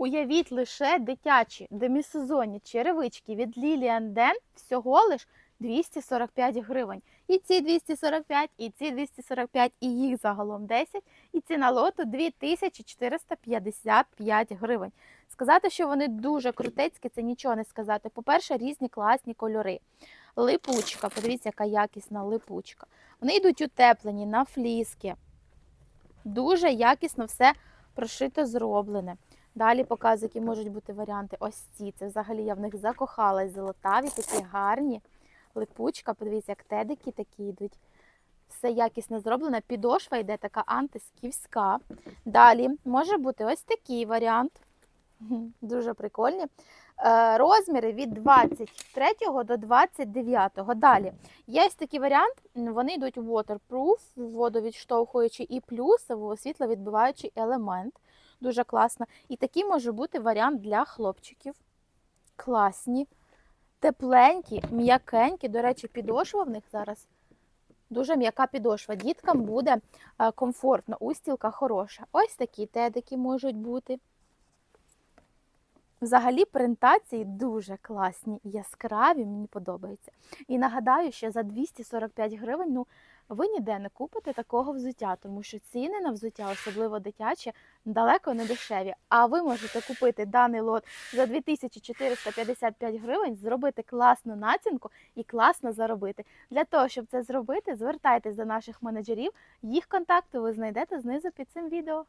Уявіть лише дитячі демісезонні черевички від Lilian Den всього лиш 245 гривень. І ці 245, і ці 245, і їх загалом 10. І ціна лоту 2455 гривень. Сказати, що вони дуже крутецькі, це нічого не сказати. По-перше, різні класні кольори. Липучка, подивіться, яка якісна липучка. Вони йдуть утеплені на фліски. Дуже якісно все прошито зроблене. Далі показую, які можуть бути варіанти. Ось ці. Це взагалі я в них закохалась. Золотаві, такі гарні. Липучка, подивіться, як тедики такі йдуть. Все якісно зроблено. Підошва йде така антисківська. Далі може бути ось такий варіант. Дуже прикольні. Е, Розміри від 23 до 29. Далі є такий варіант. Вони йдуть waterproof, водовідштовхуючий і плюс світловідбиваючий елемент. Дуже класна. І такий може бути варіант для хлопчиків. Класні, тепленькі, м'якенькі. До речі, підошва в них зараз дуже м'яка підошва. Діткам буде е, комфортно, устілка хороша. Ось такі тедики можуть бути. Взагалі презентації дуже класні, яскраві, мені подобається. І нагадаю, що за 245 гривень ну, ви ніде не купите такого взуття, тому що ціни на взуття, особливо дитяче, далеко не дешеві. А ви можете купити даний лот за 2455 гривень, зробити класну націнку і класно заробити. Для того, щоб це зробити, звертайтесь до наших менеджерів. Їх контакти ви знайдете знизу під цим відео.